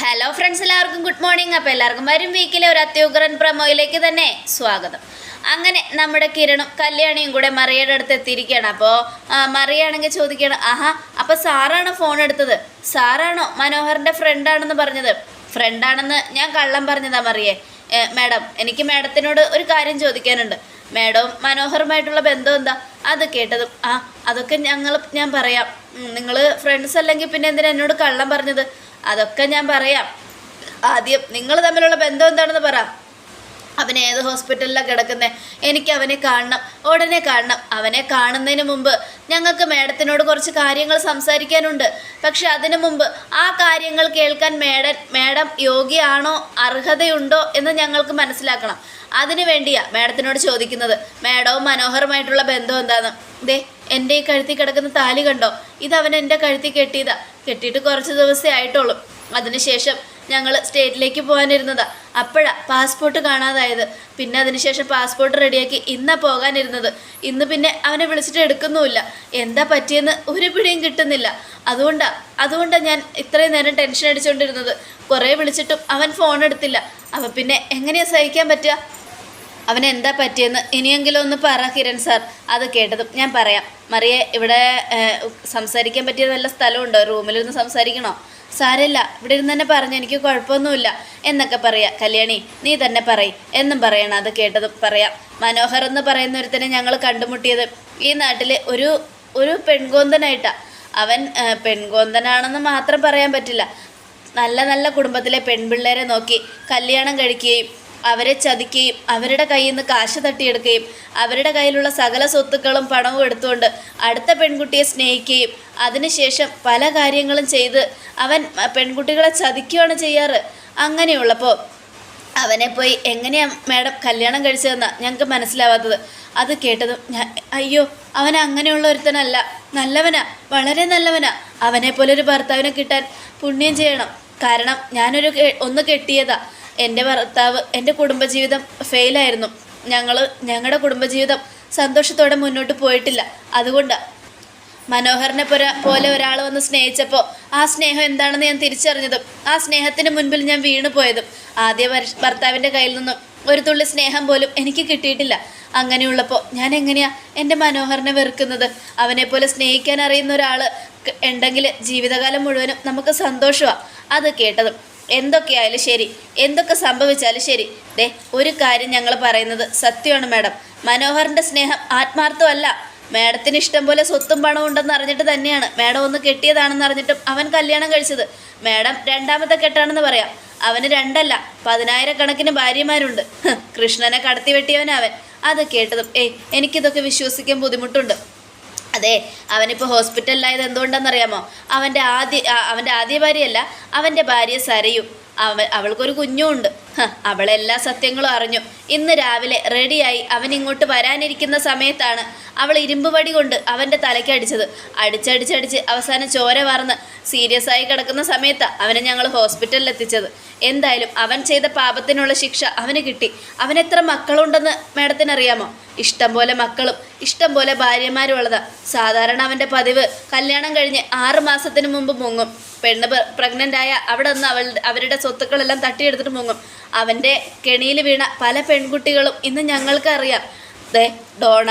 Hello friends എല്ലാവർക്കും good morning അപ്പോൾ എല്ലാവർക്കും വരും വീക്കിലെ ഒരു അത്യുഗ്രൻ പ്രമോയിലേക്ക് തന്നെ സ്വാഗതം. അങ്ങനെ നമ്മുടെ കിരണും കല്യാണിയും കൂടെ മറിയയുടെ അടുത്ത് എത്തിയിരിക്കുകയാണ്. അപ്പോൾ മറിയാണെങ്കിൽ ചോദിക്കുകയാണ് ആഹാ അപ്പോൾ സാറാണോ ഫോൺ എടുത്തത്? സാറാണോ മനോഹറിന്റെ ഫ്രണ്ടാണെന്ന് പറഞ്ഞത്? ഫ്രണ്ടാണെന്ന് ഞാൻ കള്ളം പറഞ്ഞതാ മറിയേ. മാഡം എനിക്ക് മാഡത്തിനോട് ഒരു കാര്യം ചോദിക്കാനുണ്ട്. മാഡവും മനോഹറുമായിട്ടുള്ള ബന്ധം എന്താ? അത് കേട്ടതും ആ അതൊക്കെ ഞങ്ങൾ ഞാൻ പറയാം. നിങ്ങൾ ഫ്രണ്ട്സ് അല്ലെങ്കിൽ പിന്നെ എന്തിനാ എന്നോട് കള്ളം പറഞ്ഞത്? അതൊക്കെ ഞാൻ പറയാം. ആദ്യം നിങ്ങൾ തമ്മിലുള്ള ബന്ധം എന്താണെന്ന് പറ. അവൻ ഏത് ഹോസ്പിറ്റലിലാണ് കിടക്കുന്നത് എനിക്ക് അവനെ കാണണം ഉടനെ കാണണം. അവനെ കാണുന്നതിന് മുമ്പ് ഞങ്ങൾക്ക് മേഡത്തിനോട് കുറച്ച് കാര്യങ്ങൾ സംസാരിക്കാനുണ്ട്. പക്ഷെ അതിനു മുമ്പ് ആ കാര്യങ്ങൾ കേൾക്കാൻ മേഡൻ മേഡം യോഗ്യയാണോ അർഹതയുണ്ടോ എന്ന് ഞങ്ങൾക്ക് മനസ്സിലാക്കണം. അതിനു വേണ്ടിയാ മേഡത്തിനോട് ചോദിക്കുന്നത്. മേഡവും മനോഹരമായിട്ടുള്ള ബന്ധം എന്താണ് ദേ എന്റെ ഈ കഴുത്തിൽ കിടക്കുന്ന താലി കണ്ടോ? ഇത് അവൻ എന്റെ കഴുത്തിൽ കെട്ടിയതാ. കെട്ടിയിട്ട് കുറച്ച് ദിവസമേ ആയിട്ടുള്ളൂ. അതിനുശേഷം ഞങ്ങൾ സ്റ്റേറ്റിലേക്ക് പോകാനിരുന്നതാ. അപ്പോഴാണ് പാസ്പോർട്ട് കാണാതായത്. പിന്നെ അതിനുശേഷം പാസ്പോർട്ട് റെഡിയാക്കി ഇന്നാ പോകാനിരുന്നത്. ഇന്ന് പിന്നെ അവനെ വിളിച്ചിട്ട് എടുക്കുന്നുമില്ല. എന്താ പറ്റിയെന്ന് ഒരു പിടിയും കിട്ടുന്നില്ല. അതുകൊണ്ടാ അതുകൊണ്ടാണ് ഞാൻ ഇത്രയും നേരം ടെൻഷൻ അടിച്ചുകൊണ്ടിരുന്നത് കുറേ വിളിച്ചിട്ടും അവൻ ഫോൺ എടുത്തില്ല അപ്പം പിന്നെ എങ്ങനെയാണ് സഹിക്കാൻ പറ്റുക? അവൻ എന്താ പറ്റിയെന്ന് ഇനിയെങ്കിലും ഒന്ന് പറ കിരൺ സാർ. അത് കേട്ടതും ഞാൻ പറയാം. മറിയെ ഇവിടെ സംസാരിക്കാൻ പറ്റിയ നല്ല സ്ഥലമുണ്ടോ? റൂമിലിരുന്ന് സംസാരിക്കണോ? സാരല്ല ഇവിടെ ഇരുന്ന് തന്നെ പറഞ്ഞു. എനിക്ക് കുഴപ്പമൊന്നുമില്ല എന്നൊക്കെ പറയാം. കല്യാണി നീ തന്നെ പറയും. എന്നും പറയണം. അത് കേട്ടതും പറയാം. മനോഹർ എന്ന് പറയുന്ന ഒരുത്തനെ ഞങ്ങൾ കണ്ടുമുട്ടിയത് ഈ നാട്ടിലെ ഒരു ഒരു പെൺകോന്തനായിട്ടാണ് അവൻ പെൺകോന്തനാണെന്ന് മാത്രം പറയാൻ പറ്റില്ല. നല്ല നല്ല കുടുംബത്തിലെ പെൺപിള്ളേരെ നോക്കി കല്യാണം കഴിക്കുകയും അവരെ ചതിക്കുകയും അവരുടെ കയ്യിൽ നിന്ന് കാശ് തട്ടിയെടുക്കുകയും അവരുടെ കയ്യിലുള്ള സകല സ്വത്തുക്കളും പണവും എടുത്തുകൊണ്ട് അടുത്ത പെൺകുട്ടിയെ സ്നേഹിക്കുകയും അതിനുശേഷം പല കാര്യങ്ങളും ചെയ്ത് അവൻ പെൺകുട്ടികളെ ചതിക്കുകയാണ് ചെയ്യാറ്. അങ്ങനെയുള്ളപ്പോൾ അവനെ പോയി എങ്ങനെയാണ് മാഡം കല്യാണം കഴിച്ചതെന്ന് ഞങ്ങൾക്ക് മനസ്സിലാവാത്തത്. അത് കേട്ടതും ഞാൻ അയ്യോ അവൻ അങ്ങനെയുള്ള ഒരുത്തനല്ല. നല്ലവനാ വളരെ നല്ലവനാ. അവനെ പോലെ ഒരു ഭർത്താവിനെ കിട്ടാൻ പുണ്യം ചെയ്യണം. കാരണം ഞാനൊരു ഒന്ന് കെട്ടിയതാ. എന്റെ ഭർത്താവ് എന്റെ കുടുംബജീവിതം ഫെയിലായിരുന്നു ഞങ്ങൾ ഞങ്ങളുടെ കുടുംബജീവിതം സന്തോഷത്തോടെ മുന്നോട്ട് പോയിട്ടില്ല. അതുകൊണ്ടാണ് മനോഹറിനെ പുര പോലെ ഒരാൾ വന്ന് സ്നേഹിച്ചപ്പോൾ ആ സ്നേഹം എന്താണെന്ന് ഞാൻ തിരിച്ചറിഞ്ഞതും ആ സ്നേഹത്തിന് മുൻപിൽ ഞാൻ വീണു പോയതും ആദ്യ ഭർ- ഭർത്താവിന്റെ കയ്യിൽ നിന്നും ഒരു തുള്ളി സ്നേഹം പോലും എനിക്ക് കിട്ടിയിട്ടില്ല. അങ്ങനെയുള്ളപ്പോൾ ഞാൻ എങ്ങനെയാ എന്റെ മനോഹറിനെ വെറുക്കുന്നത്? അവനെപ്പോലെ സ്നേഹിക്കാൻ അറിയുന്ന ഒരാൾ ഉണ്ടെങ്കിൽ ജീവിതകാലം മുഴുവനും നമുക്ക് സന്തോഷമാണ് അത് കേട്ടതും എന്തൊക്കെയായാലും ശരി. എന്തൊക്കെ സംഭവിച്ചാലും ശരി. ദേ ഒരു കാര്യം ഞങ്ങൾ പറയുന്നത് സത്യമാണ് മാഡം. മനോഹറിന്റെ സ്നേഹം ആത്മാർത്ഥമല്ല. മാഡത്തിന് ഇഷ്ടം പോലെ സ്വത്തും പണവും ഉണ്ടെന്ന് അറിഞ്ഞിട്ട് തന്നെയാണ്. മാഡം ഒന്ന് കെട്ടിയതാണെന്ന് അറിഞ്ഞിട്ടും അവൻ കല്യാണം കഴിച്ചത്. മാഡം രണ്ടാമത്തെ കെട്ടാണെന്ന് പറയാം. അവന് രണ്ടല്ല പതിനായിരക്കണക്കിന് ഭാര്യമാരുണ്ട്. കൃഷ്ണനെ കടത്തി വെട്ടിയവനവൻ. അത് കേട്ടതും ഏയ് എനിക്കിതൊക്കെ വിശ്വസിക്കാൻ ബുദ്ധിമുട്ടുണ്ട്. അതെ അവനിപ്പോൾ ഹോസ്പിറ്റലിലായത് എന്തുകൊണ്ടാണെന്നറിയാമോ അവന്റെ ആദ്യ അവന്റെ ആദ്യ ഭാര്യയല്ല അവന്റെ ഭാര്യ സരയും. അവ അവൾക്കൊരു കുഞ്ഞുമുണ്ട്. അവളെല്ലാ സത്യങ്ങളും അറിഞ്ഞു. ഇന്ന് രാവിലെ റെഡിയായി അവൻ ഇങ്ങോട്ട് വരാനിരിക്കുന്ന സമയത്താണ് അവൾ ഇരുമ്പ് വടി കൊണ്ട് അവന്റെ തലയ്ക്ക് അടിച്ചത്. അടിച്ചടിച്ചടിച്ച് അവസാനം ചോര വാർന്ന് സീരിയസ് ആയി കിടക്കുന്ന സമയത്താണ് അവനെ ഞങ്ങൾ ഹോസ്പിറ്റലിൽ എത്തിച്ചത് എന്തായാലും അവൻ ചെയ്ത പാപത്തിനുള്ള ശിക്ഷ അവന് കിട്ടി. അവൻ എത്ര മക്കളുണ്ടെന്ന് മാഡത്തിന് അറിയാമോ ഇഷ്ടം പോലെ മക്കളും ഇഷ്ടം പോലെ ഭാര്യമാരും ഉള്ളതാണ് സാധാരണ അവന്റെ പതിവ് കല്യാണം കഴിഞ്ഞ് ആറ് മാസത്തിന് മുമ്പ് മുങ്ങും. പെണ്ണ് പ്രഗ്നന്റ് ആയ അവിടെ നിന്ന് അവൾ അവരുടെ സ്വത്തുക്കളെല്ലാം തട്ടിയെടുത്തിട്ട് മുങ്ങും. അവന്റെ കെണിയിൽ വീണ പല പെൺകുട്ടികളും ഇന്ന് ഞങ്ങൾക്ക് അറിയാം ദേ ഡോണ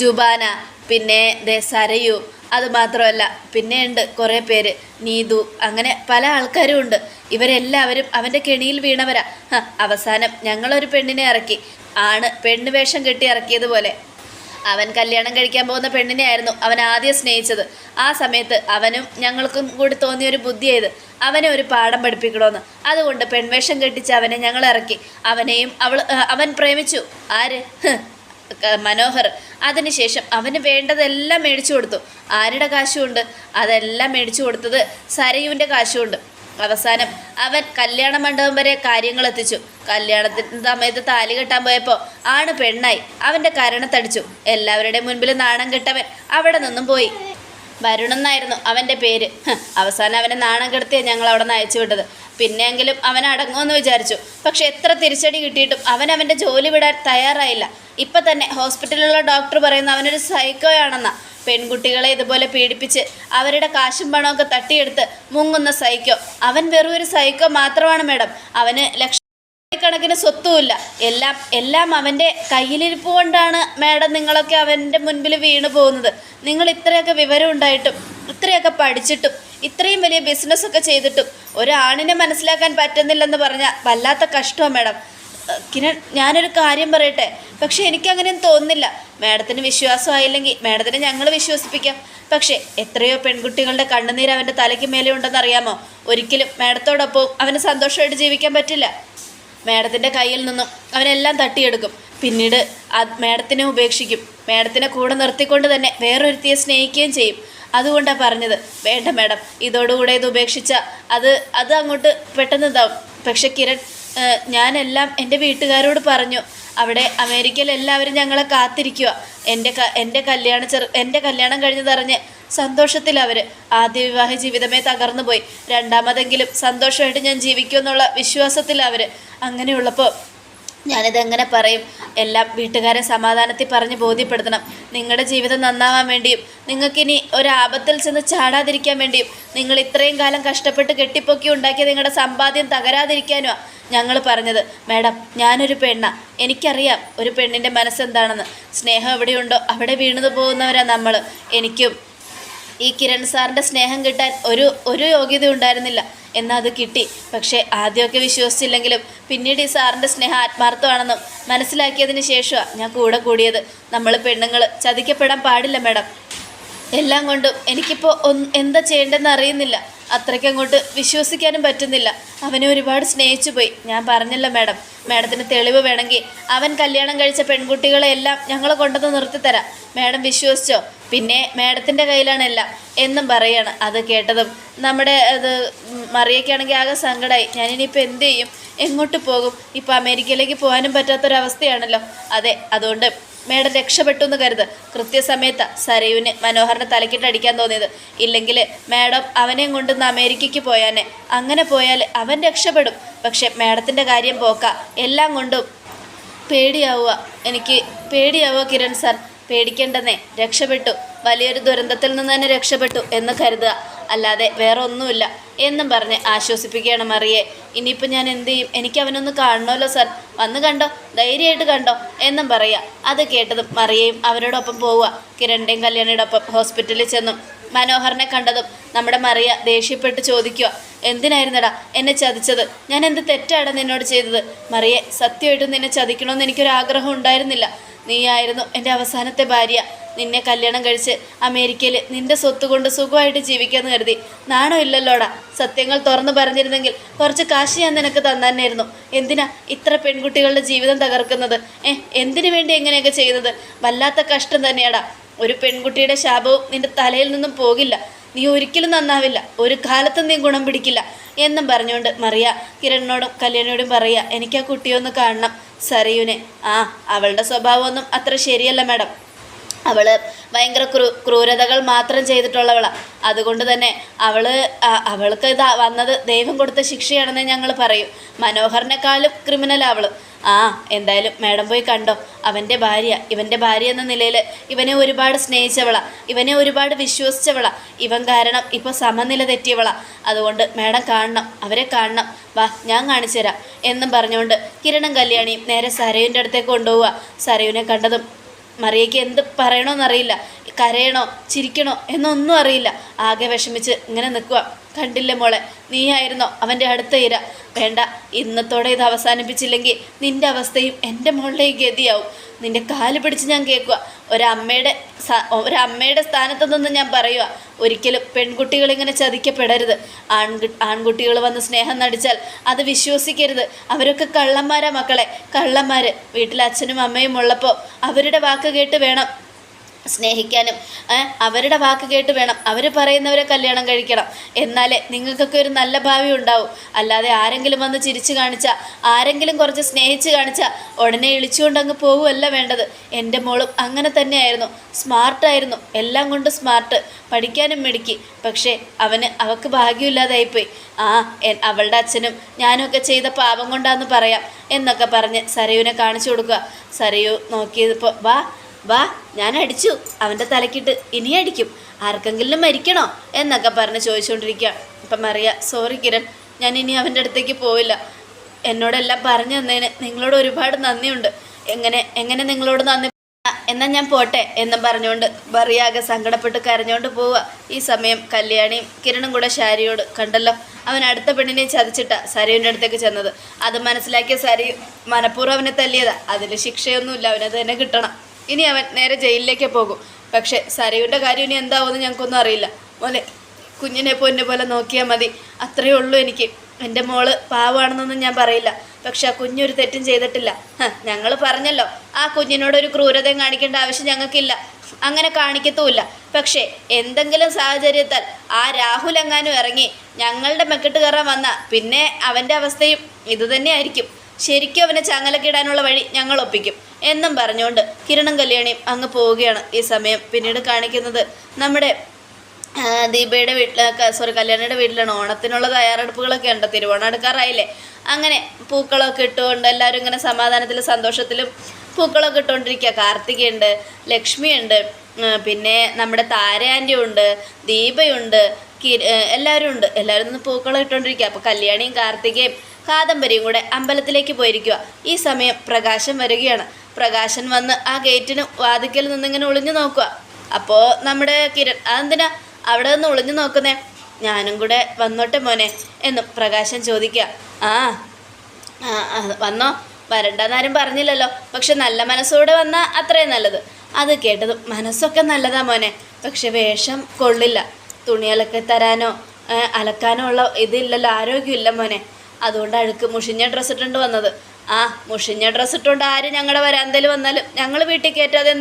ജുബാന പിന്നെ ദേ സരയു അത് മാത്രമല്ല പിന്നെ ഉണ്ട് കുറേ പേര്. നീതു അങ്ങനെ പല ആൾക്കാരും ഉണ്ട്. ഇവരെല്ലാവരും അവന്റെ കെണിയിൽ വീണവരാ. അവസാനം ഞങ്ങളൊരു പെണ്ണിനെ ഇറക്കി. ആണ് പെണ്ണ് വേഷം കെട്ടി ഇറക്കിയതുപോലെ അവൻ കല്യാണം കഴിക്കാൻ പോകുന്ന പെണ്ണിനെ ആയിരുന്നു അവൻ ആദ്യം സ്നേഹിച്ചത്. ആ സമയത്ത് അവനും ഞങ്ങൾക്കും കൂടി തോന്നിയ ഒരു ബുദ്ധിയായത് അവനെ ഒരു പാഠം പഠിപ്പിക്കണമെന്ന് അതുകൊണ്ട് പെൺവേഷം കെട്ടിച്ച് അവനെ ഞങ്ങൾ ഇറക്കി. അവനെയും അവൾ അവൻ പ്രേമിച്ചു. ആര്? മനോഹർ. അതിനുശേഷം അവന് വേണ്ടതെല്ലാം മേടിച്ചു കൊടുത്തു. ആരുടെ കാശുമുണ്ട് അതെല്ലാം മേടിച്ചു കൊടുത്തത് സരയുവിന്റെ കാശുമുണ്ട് അവസാനം അവൻ കല്യാണ മണ്ഡപം വരെ കാര്യങ്ങൾ എത്തിച്ചു. കല്യാണത്തിന് സമയത്ത് താലി കെട്ടാൻ പോയപ്പോൾ ആണ് പെണ്ണായി. അവന്റെ കരണത്തടിച്ചു. എല്ലാവരുടെയും മുൻപിൽ നാണം കെട്ടവൻ അവിടെ നിന്നും പോയി. വരുണെന്നായിരുന്നു അവന്റെ പേര്. അവസാനം അവനെ നാണം കെടുത്തിയാണ് ഞങ്ങൾ അവിടെ നിന്ന് അയച്ചു വിട്ടത്. പിന്നെയെങ്കിലും അവൻ അടങ്ങുമെന്ന് വിചാരിച്ചു. പക്ഷെ എത്ര തിരിച്ചടി കിട്ടിയിട്ടും അവൻ അവന്റെ ജോലി വിടാൻ തയ്യാറായില്ല. ഇപ്പം തന്നെ ഹോസ്പിറ്റലിലുള്ള ഡോക്ടർ പറയുന്ന അവനൊരു സൈക്കോ സൈക്കോയാണെന്നാ പെൺകുട്ടികളെ ഇതുപോലെ പീഡിപ്പിച്ച് അവരുടെ കാശും പണമൊക്കെ തട്ടിയെടുത്ത് മുങ്ങുന്ന സൈക്കോ അവൻ വെറും ഒരു സൈക്കോ മാത്രമാണ് മാഡം അവന് ലക്ഷ കണക്കിന് സ്വത്തുമില്ല. എല്ലാം എല്ലാം അവന്റെ കയ്യിലിരിപ്പ് കൊണ്ടാണ് മാഡം നിങ്ങളൊക്കെ അവന്റെ മുൻപിൽ വീണു പോകുന്നത്. നിങ്ങൾ ഇത്രയൊക്കെ വിവരം ഉണ്ടായിട്ടും ഇത്രയൊക്കെ പഠിച്ചിട്ടും ഇത്രയും വലിയ ബിസിനസ്സൊക്കെ ചെയ്തിട്ടും ഒരാണിനെ മനസ്സിലാക്കാൻ പറ്റുന്നില്ലെന്ന് പറഞ്ഞാൽ വല്ലാത്ത കഷ്ടമാണ് മാഡം. കിരൺ ഞാനൊരു കാര്യം പറയട്ടെ? പക്ഷെ എനിക്കങ്ങനെയും തോന്നുന്നില്ല. മാഡത്തിന് വിശ്വാസമായില്ലെങ്കിൽ മാഡത്തിനെ ഞങ്ങൾ വിശ്വസിപ്പിക്കാം. പക്ഷേ എത്രയോ പെൺകുട്ടികളുടെ കണ്ണുനീര് അവന്റെ തലയ്ക്ക് മേലെ ഉണ്ടെന്ന് അറിയാമോ? ഒരിക്കലും മാഡത്തോടൊപ്പം അവന് സന്തോഷമായിട്ട് ജീവിക്കാൻ പറ്റില്ല. മാഡത്തിന്റെ കയ്യിൽ നിന്നും അവനെല്ലാം തട്ടിയെടുക്കും. പിന്നീട് അത് മാഡത്തിനെ ഉപേക്ഷിക്കും. മാഡത്തിനെ കൂടെ നിർത്തിക്കൊണ്ട് തന്നെ വേറൊരുത്തിയെ സ്നേഹിക്കുകയും ചെയ്യും. അതുകൊണ്ടാണ് പറഞ്ഞത് വേണ്ട മാഡം ഇതോടുകൂടെ ഇത് ഉപേക്ഷിച്ച അത് അത് അങ്ങോട്ട് പെട്ടെന്ന് ഇതാവും. പക്ഷെ കിരൺ ഞാനെല്ലാം എന്റെ വീട്ടുകാരോട് പറഞ്ഞു. അവിടെ അമേരിക്കയിൽ എല്ലാവരും ഞങ്ങളെ കാത്തിരിക്കുക എന്റെ എന്റെ കല്യാണ ചെറു എന്റെ കല്യാണം കഴിഞ്ഞതറിഞ്ഞ് സന്തോഷത്തിൽ അവർ ആദ്യ വിവാഹ ജീവിതമേ തകർന്നുപോയി. രണ്ടാമതെങ്കിലും സന്തോഷമായിട്ട് ഞാൻ ജീവിക്കുമെന്നുള്ള വിശ്വാസത്തിൽ അവർ അങ്ങനെയുള്ളപ്പോൾ ഞാനിതെങ്ങനെ പറയും? എല്ലാം വീട്ടുകാരെ സമാധാനത്തിൽ പറഞ്ഞ് ബോധ്യപ്പെടുത്തണം. നിങ്ങളുടെ ജീവിതം നന്നാവാൻ വേണ്ടിയും നിങ്ങൾക്കിനി ഒരാപത്തിൽ ചെന്ന് ചാടാതിരിക്കാൻ വേണ്ടിയും നിങ്ങൾ ഇത്രയും കാലം കഷ്ടപ്പെട്ട് കെട്ടിപ്പൊക്കി ഉണ്ടാക്കിയ നിങ്ങളുടെ സമ്പാദ്യം തകരാതിരിക്കാനുമാണ് ഞങ്ങൾ പറഞ്ഞത്. മാഡം ഞാനൊരു പെണ്ണ. എനിക്കറിയാം ഒരു പെണ്ണിന്റെ മനസ്സെന്താണെന്ന്. സ്നേഹം എവിടെയുണ്ടോ അവിടെ വീണു പോകുന്നവരാണ് നമ്മൾ എനിക്കും ഈ കിരൺ സാറിന്റെ സ്നേഹം കിട്ടാൻ ഒരു ഒരു യോഗ്യത ഉണ്ടായിരുന്നില്ല. എന്നാൽ അത് കിട്ടി. പക്ഷേ ആദ്യമൊക്കെ വിശ്വസിച്ചില്ലെങ്കിലും പിന്നീട് ഈ സാറിന്റെ സ്നേഹം ആത്മാർത്ഥമാണെന്നും മനസ്സിലാക്കിയതിന് ശേഷമാണ് ഞാൻ കൂടെ കൂടിയത്. നമ്മൾ പെണ്ണുങ്ങൾ ചതിക്കപ്പെടാൻ പാടില്ല മാഡം. എല്ലാം കൊണ്ടും എനിക്കിപ്പോൾ എന്താ ചെയ്യേണ്ടതെന്ന് അറിയുന്നില്ല. അത്രയ്ക്ക് അങ്ങോട്ട് വിശ്വസിക്കാനും പറ്റുന്നില്ല. അവനെ ഒരുപാട് സ്നേഹിച്ചു പോയി. ഞാൻ പറഞ്ഞല്ലോ മാഡം. മാഡത്തിന് തെളിവ് വേണമെങ്കിൽ അവൻ കല്യാണം കഴിച്ച പെൺകുട്ടികളെ എല്ലാം ഞങ്ങൾ കൊണ്ടുവന്ന് നിർത്തിത്തരാം. മാഡം വിശ്വസിച്ചോ? പിന്നെ മാഡത്തിന്റെ കയ്യിലാണ് എല്ലാം. എന്നും പറയാണ്. അത് കേട്ടതും നമ്മുടെ അത് മറിയൊക്കെയാണെങ്കിൽ ആകെ സങ്കടമായി ഞാനിനിയിപ്പോൾ എന്ത് ചെയ്യും? എങ്ങോട്ട് പോകും? ഇപ്പോൾ അമേരിക്കയിലേക്ക് പോകാനും പറ്റാത്തൊരവസ്ഥയാണല്ലോ. അതെ അതുകൊണ്ട് മേഡം രക്ഷപ്പെട്ടു എന്ന് കരുത്. കൃത്യസമയത്ത് സരയുവിന് മനോഹറിനെ തലക്കിട്ട് അടിക്കാൻ തോന്നിയത്. ഇല്ലെങ്കിൽ മാഡം അവനെയും കൊണ്ടുവന്ന് അമേരിക്കയ്ക്ക് പോയാനെ. അങ്ങനെ പോയാൽ അവൻ രക്ഷപ്പെടും. പക്ഷെ മാഡത്തിന്റെ കാര്യം പോക്ക. എല്ലാം കൊണ്ടും പേടിയാവുക. എനിക്ക് പേടിയാവുക കിരൺ സാർ. പേടിക്കേണ്ടെന്നേ. രക്ഷപ്പെട്ടു. വലിയൊരു ദുരന്തത്തിൽ നിന്ന് തന്നെ രക്ഷപ്പെട്ടു എന്ന് കരുതുക. അല്ലാതെ വേറെ ഒന്നുമില്ല എന്നും പറഞ്ഞ് ആശ്വസിപ്പിക്കുകയാണ് മറിയെ. ഇനിയിപ്പോൾ ഞാൻ എന്ത് ചെയ്യും? എനിക്ക് അവനൊന്ന് കാണണമല്ലോ സാർ. വന്ന് കണ്ടോ? ധൈര്യമായിട്ട് കണ്ടോ? എന്നും പറയുക. അത് കേട്ടതും മറിയയും അവരോടൊപ്പം പോവുക. കിരണിന്റെയും കല്യാണിയോടൊപ്പം ഹോസ്പിറ്റലിൽ ചെന്നും മനോഹറിനെ കണ്ടതും നമ്മുടെ മറിയ ദേഷ്യപ്പെട്ട് ചോദിക്കുക എന്തിനായിരുന്നടാ എന്നെ ചതിച്ചത്? ഞാൻ എന്ത് തെറ്റാണ് നിന്നോട് ചെയ്തത്? മറിയെ സത്യമായിട്ടും നിന്നെ ചതിക്കണമെന്ന് എനിക്കൊരു ആഗ്രഹം ഉണ്ടായിരുന്നില്ല. നീയായിരുന്നു എന്റെ അവസാനത്തെ ഭാര്യ. നിന്നെ കല്യാണം കഴിച്ച് അമേരിക്കയിൽ നിന്റെ സ്വത്ത് കൊണ്ട് സുഖമായിട്ട് ജീവിക്കാമെന്ന് കരുതി. നാണോ ഇല്ലല്ലോടാ. സത്യങ്ങൾ തുറന്നു പറഞ്ഞിരുന്നെങ്കിൽ കുറച്ച് കാശ് ഞാൻ നിനക്ക് തന്നായിരുന്നു എന്തിനാ ഇത്ര പെൺകുട്ടികളുടെ ജീവിതം തകർക്കുന്നത്? ഏ എന്തിനു വേണ്ടി എങ്ങനെയൊക്കെ ചെയ്യുന്നത്? വല്ലാത്ത കഷ്ടം തന്നെയാടാ. ഒരു പെൺകുട്ടിയുടെ ശാപവും നിന്റെ തലയിൽ നിന്നും പോകില്ല. നീ ഒരിക്കലും നന്നാവില്ല. ഒരു കാലത്തും നീ ഗുണം പിടിക്കില്ല. എന്നും പറഞ്ഞുകൊണ്ട് മറിയ കിരണിനോടും കല്യാണിയോടും പറയുക എനിക്ക് ആ കുട്ടിയൊന്ന് കാണണം സരയുനെ ആ അവളുടെ സ്വഭാവമൊന്നും അത്ര ശരിയല്ല മാഡം. അവൾ ഭയങ്കര ക്രൂ ക്രൂരതകൾ മാത്രം ചെയ്തിട്ടുള്ളവളാണ് അതുകൊണ്ട് തന്നെ അവൾ അവൾക്ക് ഇത് വന്നത് ദൈവം കൊടുത്ത ശിക്ഷയാണെന്ന് ഞങ്ങൾ പറയും. മനോഹറിനെക്കാളും ക്രിമിനൽ അവൾ. ആ എന്തായാലും മാഡം പോയി കണ്ടോ? അവന്റെ ഭാര്യ ഇവന്റെ ഭാര്യ എന്ന നിലയിൽ ഇവനെ ഒരുപാട് സ്നേഹിച്ചവളാ. ഇവനെ ഒരുപാട് വിശ്വസിച്ചവളാ. ഇവൻ കാരണം ഇപ്പോൾ സമനില തെറ്റിയവളാ. അതുകൊണ്ട് മാഡം കാണണം അവരെ കാണണം. വാ ഞാൻ കാണിച്ചു തരാം എന്നും പറഞ്ഞുകൊണ്ട് കിരണം കല്യാണിയും നേരെ സരയുന്റെ അടുത്തേക്ക് കൊണ്ടുപോവുക സരയുവിനെ കണ്ടതും മറിയയ്ക്ക് എന്ത് പറയണമെന്നറിയില്ല കരയണോ ചിരിക്കണോ എന്നൊന്നും അറിയില്ല. ആകെ വിഷമിച്ച് ഇങ്ങനെ നിൽക്കുക കണ്ടില്ലേ മോളെ നീയായിരുന്നോ അവന്റെ അടുത്ത ഇര? വേണ്ട ഇന്നത്തോടെ ഇത് അവസാനിപ്പിച്ചില്ലെങ്കിൽ നിന്റെ അവസ്ഥയും എന്റെ മോളുടെ ഗതിയാവും. നിന്റെ കാൽ പിടിച്ച് ഞാൻ കേൾക്കുക ഒരമ്മയുടെ ഒരമ്മയുടെ സ്ഥാനത്ത് നിന്ന് ഞാൻ പറയുക ഒരിക്കലും പെൺകുട്ടികൾ ഇങ്ങനെ ചതിക്കപ്പെടരുത്. ആൺകു ആൺകുട്ടികൾ വന്ന് സ്നേഹം നടിച്ചാൽ അത് വിശ്വസിക്കരുത്. അവരൊക്കെ കള്ളന്മാരാ മക്കളെ. കള്ളന്മാർ വീട്ടിൽ അച്ഛനും അമ്മയും ഉള്ളപ്പോൾ അവരുടെ വാക്ക് കേട്ട് വേണം സ്നേഹിക്കാനും അവരുടെ വാക്ക് കേട്ട് വേണം. അവർ പറയുന്നവരെ കല്യാണം കഴിക്കണം. എന്നാലേ നിങ്ങൾക്കൊക്കെ ഒരു നല്ല ഭാവി ഉണ്ടാവും. അല്ലാതെ ആരെങ്കിലും വന്ന് ചിരിച്ചു കാണിച്ചാൽ ആരെങ്കിലും കുറച്ച് സ്നേഹിച്ച് കാണിച്ചാൽ ഉടനെ ഇളിച്ചുകൊണ്ട് അങ്ങ് പോവുമല്ല വേണ്ടത്. എന്റെ മോളും അങ്ങനെ തന്നെയായിരുന്നു. സ്മാർട്ടായിരുന്നു എല്ലാം കൊണ്ട് സ്മാർട്ട്. പഠിക്കാനും മിടുക്കി. പക്ഷേ അവന് അവൾക്ക് ഭാഗ്യമില്ലാതായിപ്പോയി. ആ അവളുടെ അച്ഛനും ഞാനൊക്കെ ചെയ്ത പാപം കൊണ്ടാന്ന് പറയാം എന്നൊക്കെ പറഞ്ഞ് സരയുവിനെ കാണിച്ചു കൊടുക്കുക. സരയു നോക്കിയതിപ്പോൾ വാ വാ ഞാൻ അടിച്ചു. അവന്റെ തലക്കിട്ട് ഇനി അടിക്കും. ആർക്കെങ്കിലും മരിക്കണോ എന്നൊക്കെ പറഞ്ഞ് ചോദിച്ചുകൊണ്ടിരിക്കുക ഇപ്പം മറിയ സോറി കിരൺ ഞാൻ ഇനി അവന്റെ അടുത്തേക്ക് പോവില്ല. എന്നോടെല്ലാം പറഞ്ഞു തന്നതിന് നിങ്ങളോട് ഒരുപാട് നന്ദിയുണ്ട്. എങ്ങനെ എങ്ങനെ നിങ്ങളോട് നന്ദി എന്നാൽ എന്നാ ഞാൻ പോട്ടെ എന്നും പറഞ്ഞുകൊണ്ട് ബറിയാകെ സങ്കടപ്പെട്ട് കരഞ്ഞുകൊണ്ട് പോവുക ഈ സമയം കല്യാണിയും കിരണും കൂടെ ശാരിയോട് കണ്ടല്ലോ. അവൻ അടുത്ത പെണ്ണിനെ ചതിച്ചിട്ട സരയുവിന്റെ അടുത്തേക്ക് ചെന്നത്. അത് മനസ്സിലാക്കിയ സരി മനഃപൂർവം അവനെ തല്ലിയതാ. അതിന് ശിക്ഷയൊന്നുമില്ല. അവനത് തന്നെ കിട്ടണം. ഇനി അവൻ നേരെ ജയിലിലേക്ക് പോകും. പക്ഷെ സരയുടെ കാര്യം ഇനി എന്താവുമെന്ന് ഞങ്ങൾക്കൊന്നും അറിയില്ല. മോനെ കുഞ്ഞിനെ പൊന്നെ പോലെ നോക്കിയാൽ മതി. അത്രയേ ഉള്ളൂ എനിക്ക്. എന്റെ മോൾ പാവാണെന്നൊന്നും ഞാൻ പറയില്ല. പക്ഷെ ആ കുഞ്ഞൊരു തെറ്റും ചെയ്തിട്ടില്ല. ഞങ്ങൾ പറഞ്ഞല്ലോ ആ കുഞ്ഞിനോട് ഒരു ക്രൂരതയും കാണിക്കേണ്ട ആവശ്യം ഞങ്ങൾക്കില്ല. അങ്ങനെ കാണിക്കത്തുമില്ല. പക്ഷേ എന്തെങ്കിലും സാഹചര്യത്താൽ ആ രാഹുൽ എങ്ങാനും ഇറങ്ങി ഞങ്ങളുടെ മെക്കെട്ട് കയറാൻ വന്ന പിന്നെ അവന്റെ അവസ്ഥയും ഇതുതന്നെയായിരിക്കും ശരിക്കും അവനെ ചങ്ങലക്കിടാനുള്ള വഴി ഞങ്ങൾ ഒപ്പിക്കും. എന്നും പറഞ്ഞുകൊണ്ട് കിരണം കല്യാണിയും അങ്ങ് പോവുകയാണ് ഈ സമയം. പിന്നീട് കാണിക്കുന്നത് നമ്മുടെ ദീപയുടെ വീട്ടിൽ സോറി കല്യാണിയുടെ വീട്ടിലാണ്. ഓണത്തിനുള്ള തയ്യാറെടുപ്പുകളൊക്കെ ഉണ്ട്. തിരുവോണം എടുക്കാറായില്ലേ അങ്ങനെ പൂക്കളൊക്കെ ഇട്ടുകൊണ്ട് എല്ലാവരും ഇങ്ങനെ സമാധാനത്തിലും സന്തോഷത്തിലും പൂക്കളൊക്കെ ഇട്ടുകൊണ്ടിരിക്കുക. കാർത്തികയുണ്ട് ലക്ഷ്മിയുണ്ട് പിന്നെ നമ്മുടെ താര ഉണ്ട് ദീപയുണ്ട് എല്ലാവരും ഉണ്ട് എല്ലാവരും പൂക്കളം ഇട്ടുകൊണ്ടിരിക്കുക. അപ്പോൾ കല്യാണിയും കാർത്തികയും കാദംബരിയും കൂടെ അമ്പലത്തിലേക്ക് പോയിരിക്കുക. ഈ സമയം പ്രകാശം വരികയാണ്. പ്രകാശൻ വന്ന് ആ ഗേറ്റിന് വാതിക്കൽ നിന്നിങ്ങനെ ഒളിഞ്ഞു നോക്കുക. അപ്പോൾ നമ്മുടെ കിരൺ അതെന്തിനാ അവിടെ നിന്ന് ഒളിഞ്ഞു നോക്കുന്നേ? ഞാനും കൂടെ വന്നോട്ടെ മോനെ എന്ന് പ്രകാശൻ ചോദിക്കുക. ആ വന്നോ. വരണ്ടെന്നാരും പറഞ്ഞില്ലല്ലോ. പക്ഷെ നല്ല മനസ്സോടെ വന്നാൽ അത്രയും നല്ലത്. അത് കേട്ടതും മനസ്സൊക്കെ നല്ലതാ മോനെ. പക്ഷെ വേഷം കൊള്ളില്ല. തുണിയലൊക്കെ തരാനോ അലക്കാനോ ഉള്ള ഇതില്ലല്ലോ ആരോഗ്യമില്ല മോനെ. അതുകൊണ്ട് അഴുക്ക് മുഷിഞ്ഞ ഡ്രസ്സ് ഇട്ടുകൊണ്ട് വന്നത്. ആ മുഷിഞ്ഞ ഡ്രസ്സ് ഇട്ടുകൊണ്ട് ആരും ഞങ്ങളുടെ വരാന്തയിൽ വന്നാലും ഞങ്ങൾ വീട്ടിൽ കയറ്റാതെ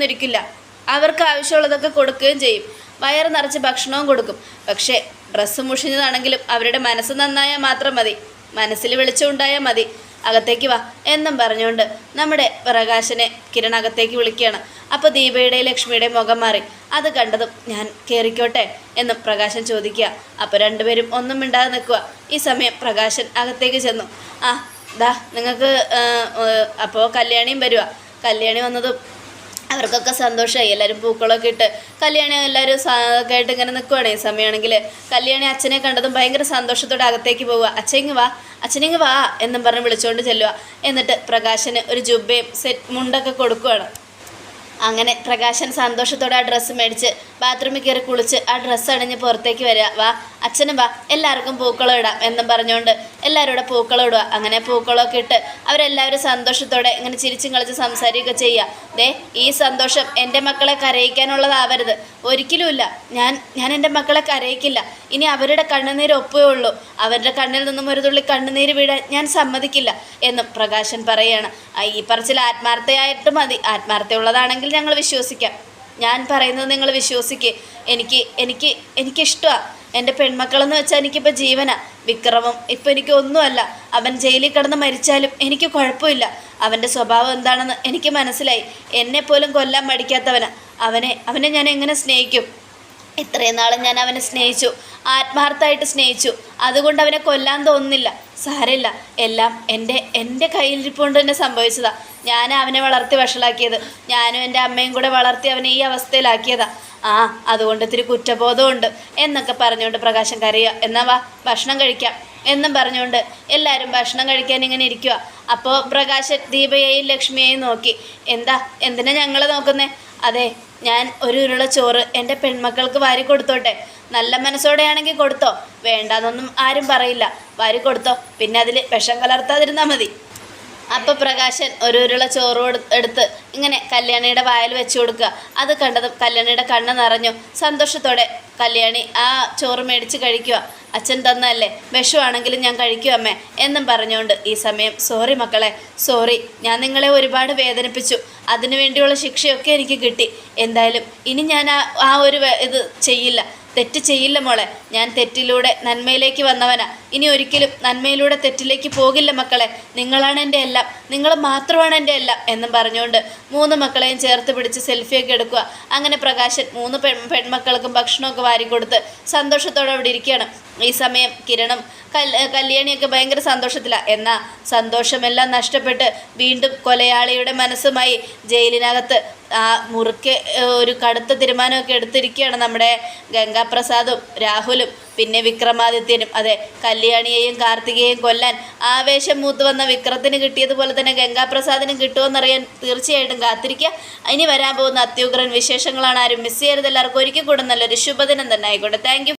അവർക്ക് ആവശ്യമുള്ളതൊക്കെ കൊടുക്കുകയും ചെയ്യും. വയറ് നിറച്ച് ഭക്ഷണവും കൊടുക്കും. പക്ഷേ ഡ്രസ്സ് മുഷിഞ്ഞതാണെങ്കിലും അവരുടെ മനസ്സ് നന്നായാൽ മാത്രം മതി. മനസ്സിൽ വെളിച്ചമുണ്ടായാൽ മതി. അകത്തേക്ക് വാ എന്നും പറഞ്ഞുകൊണ്ട് നമ്മുടെ പ്രകാശനെ കിരൺ അകത്തേക്ക് വിളിക്കുകയാണ്. അപ്പോൾ ദീപയുടെയും ലക്ഷ്മിയുടെ മുഖം മാറി. അത് കണ്ടതും ഞാൻ കയറിക്കോട്ടെ എന്നും പ്രകാശൻ ചോദിക്കുക. അപ്പോൾ രണ്ടുപേരും ഒന്നും മിണ്ടാതെ നിൽക്കുക. ഈ സമയം പ്രകാശൻ അകത്തേക്ക് ചെന്നു. ആ ദാ നിങ്ങൾക്ക് അപ്പോൾ കല്യാണിയും വരുക കല്യാണി വന്നതും അവർക്കൊക്കെ സന്തോഷമായി. എല്ലാവരും പൂക്കളൊക്കെ ഇട്ട് കല്യാണി എല്ലാവരും ആയിട്ട് ഇങ്ങനെ നിൽക്കുവാണ് ഈ സമയമാണെങ്കിൽ കല്യാണി അച്ഛനെ കണ്ടതും ഭയങ്കര സന്തോഷത്തോടെ അകത്തേക്ക് പോവുക. അച്ഛനിങ് വാ. അച്ഛനെങ്ങ് വാ എന്നും പറഞ്ഞ് വിളിച്ചുകൊണ്ട് ചെല്ലുക. എന്നിട്ട് പ്രകാശന് ഒരു ജുബയും സെറ്റ് മുണ്ടൊക്കെ കൊടുക്കുവാണ്. അങ്ങനെ പ്രകാശൻ സന്തോഷത്തോടെ ആ ഡ്രസ്സ് മേടിച്ച് ബാത്റൂമിൽ കയറി കുളിച്ച് ആ ഡ്രസ്സ് അണിഞ്ഞ് പുറത്തേക്ക് വരിക. വാ അച്ഛനും വാ. എല്ലാവർക്കും പൂക്കളം ഇടാം എന്നും പറഞ്ഞുകൊണ്ട് എല്ലാവരും കൂടെ പൂക്കളം ഇടുക അങ്ങനെ പൂക്കളമൊക്കെ ഇട്ട് അവരെല്ലാവരും സന്തോഷത്തോടെ ഇങ്ങനെ ചിരിച്ചും കളിച്ച് സംസാരിക്കുകയൊക്കെ ചെയ്യുക. ദേ ഈ സന്തോഷം എന്റെ മക്കളെ കരയിക്കാനുള്ളതാവരുത്. ഒരിക്കലുമില്ല. ഞാൻ ഞാൻ എന്റെ മക്കളെ കരയിക്കില്ല. ഇനി അവരുടെ കണ്ണുനീര് ഒപ്പേ ഉള്ളൂ. അവരുടെ കണ്ണിൽ നിന്നും ഒരു തുള്ളി കണ്ണുനീര് വീഴാൻ ഞാൻ സമ്മതിക്കില്ല എന്നും പ്രകാശൻ പറയുകയാണ്. ഈ പറച്ചിൽ ആത്മാർത്ഥയായിട്ട് മതി. ആത്മാർത്ഥയുള്ളതാണെങ്കിൽ ഞങ്ങൾ വിശ്വസിക്കാം. ഞാൻ പറയുന്നത് നിങ്ങൾ വിശ്വസിക്ക്. എനിക്ക് എനിക്ക് എനിക്കിഷ്ടമാണ്. എന്റെ പെൺമക്കളെന്ന് വെച്ചാൽ എനിക്കിപ്പോൾ ജീവനാ. വിക്രമം ഇപ്പം എനിക്ക് ഒന്നുമല്ല. അവൻ ജയിലിൽ കിടന്ന് മരിച്ചാലും എനിക്ക് കുഴപ്പമില്ല. അവന്റെ സ്വഭാവം എന്താണെന്ന് എനിക്ക് മനസ്സിലായി. എന്നെപ്പോലും കൊല്ലാൻ മടിക്കാത്തവനാ. അവനെ അവനെ ഞാൻ എങ്ങനെ സ്നേഹിക്കും? ഇത്രയും നാളും ഞാൻ അവനെ സ്നേഹിച്ചു. ആത്മാർത്ഥമായിട്ട് സ്നേഹിച്ചു. അതുകൊണ്ട് അവനെ കൊല്ലാൻ തോന്നുന്നില്ല. സാരമില്ല. എല്ലാം എന്റെ എന്റെ കയ്യിലിരിപ്പുകൊണ്ട് തന്നെ സംഭവിച്ചതാ. ഞാൻ അവനെ വളർത്തി വഷളാക്കിയത്. ഞാനും എന്റെ അമ്മയും കൂടെ വളർത്തി അവനെ ഈ അവസ്ഥയിലാക്കിയതാ. ആ അതുകൊണ്ട് ഇത്തിരി കുറ്റബോധമുണ്ട് എന്നൊക്കെ പറഞ്ഞുകൊണ്ട് പ്രകാശം കരയുക. എന്നാ വാ ഭക്ഷണം കഴിക്കാം. എന്നും പറഞ്ഞുകൊണ്ട് എല്ലാവരും ഭക്ഷണം കഴിക്കാൻ ഇങ്ങനെ ഇരിക്കുക അപ്പോൾ പ്രകാശൻ ദീപയെയും ലക്ഷ്മിയെയും നോക്കി. എന്താ എന്തിനാ ഞങ്ങൾ നോക്കുന്നേ? അതെ ഞാൻ ഒരു ഉരുള ചോറ് എന്റെ പെൺമക്കൾക്ക് വാരി കൊടുത്തോട്ടെ. നല്ല മനസ്സോടെയാണെങ്കിൽ കൊടുത്തോ. വേണ്ടാന്നൊന്നും ആരും പറയില്ല. വാരി കൊടുത്തോ. പിന്നെ അതിൽ വിഷം കലർത്താതിരുന്നാൽ മതി. അപ്പോൾ പ്രകാശൻ ഒരു ഉരുള ചോറ് എടുത്ത് ഇങ്ങനെ കല്യാണിയുടെ വായിൽ വെച്ച് കൊടുക്കുക. അത് കണ്ടതും കല്യാണിയുടെ കണ്ണ് നിറഞ്ഞു. സന്തോഷത്തോടെ കല്യാണി ആ ചോറ് മേടിച്ച് കഴിക്കുക. അച്ഛൻ തന്നല്ലേ വിഷമാണെങ്കിലും ഞാൻ കഴിക്കും അമ്മേ എന്നും പറഞ്ഞുകൊണ്ട് ഈ സമയം. സോറി മക്കളെ സോറി. ഞാൻ നിങ്ങളെ ഒരുപാട് വേദനിപ്പിച്ചു. അതിനു വേണ്ടിയുള്ള ശിക്ഷയൊക്കെ എനിക്ക് കിട്ടി. എന്തായാലും ഇനി ഞാൻ ആ ഒരു ഇത് ചെയ്യില്ല. തെറ്റ് ചെയ്യില്ല മോളെ. ഞാൻ തെറ്റിലൂടെ നന്മയിലേക്ക് വന്നവനാ. ഇനി ഒരിക്കലും നന്മയിലൂടെ തെറ്റിലേക്ക് പോകില്ല മക്കളെ. നിങ്ങളാണ് എന്റെ എല്ലാം. നിങ്ങൾ മാത്രമാണ് എന്റെ എല്ലാം എന്നും പറഞ്ഞുകൊണ്ട് മൂന്ന് മക്കളെയും ചേർത്ത് പിടിച്ച് സെൽഫിയൊക്കെ എടുക്കുക. അങ്ങനെ പ്രകാശൻ മൂന്ന് പെൺ പെൺമക്കൾക്കും ഭക്ഷണമൊക്കെ വാരിക്കൊടുത്ത് സന്തോഷത്തോടെ അവിടെ ഇരിക്കുകയാണ്. ഈ സമയം കിരണും കല്യാണിയൊക്കെ ഭയങ്കര സന്തോഷത്തിലാണ് എന്നാൽ സന്തോഷമെല്ലാം നഷ്ടപ്പെട്ട് വീണ്ടും കൊലയാളിയുടെ മനസ്സുമായി ജയിലിനകത്ത് മുറുക്കെ ഏഹ്, ഒരു കടുത്ത തീരുമാനമൊക്കെ എടുത്തിരിക്കുകയാണ് നമ്മുടെ ഗംഗാപ്രസാദും രാഹുലും പിന്നെ വിക്രമാദിത്യനും അതെ കല്യാണിയെയും കാർത്തികയെയും കൊല്ലാൻ ആവേശം മൂത്ത് വന്ന വിക്രത്തിന് കിട്ടിയതുപോലെ തന്നെ ഗംഗാപ്രസാദിനും കിട്ടുമെന്നറിയാൻ തീർച്ചയായിട്ടും കാത്തിരിക്കുക. ഇനി വരാൻ പോകുന്ന അത്യുഗ്രൻ വിശേഷങ്ങളാണ് ആരും മിസ് ചെയ്യരുത്. എല്ലാവർക്കും ഒരിക്കൽ കൂടെ നല്ലൊരു ശുഭദിനം തന്നെ ആയിക്കോട്ടെ. താങ്ക്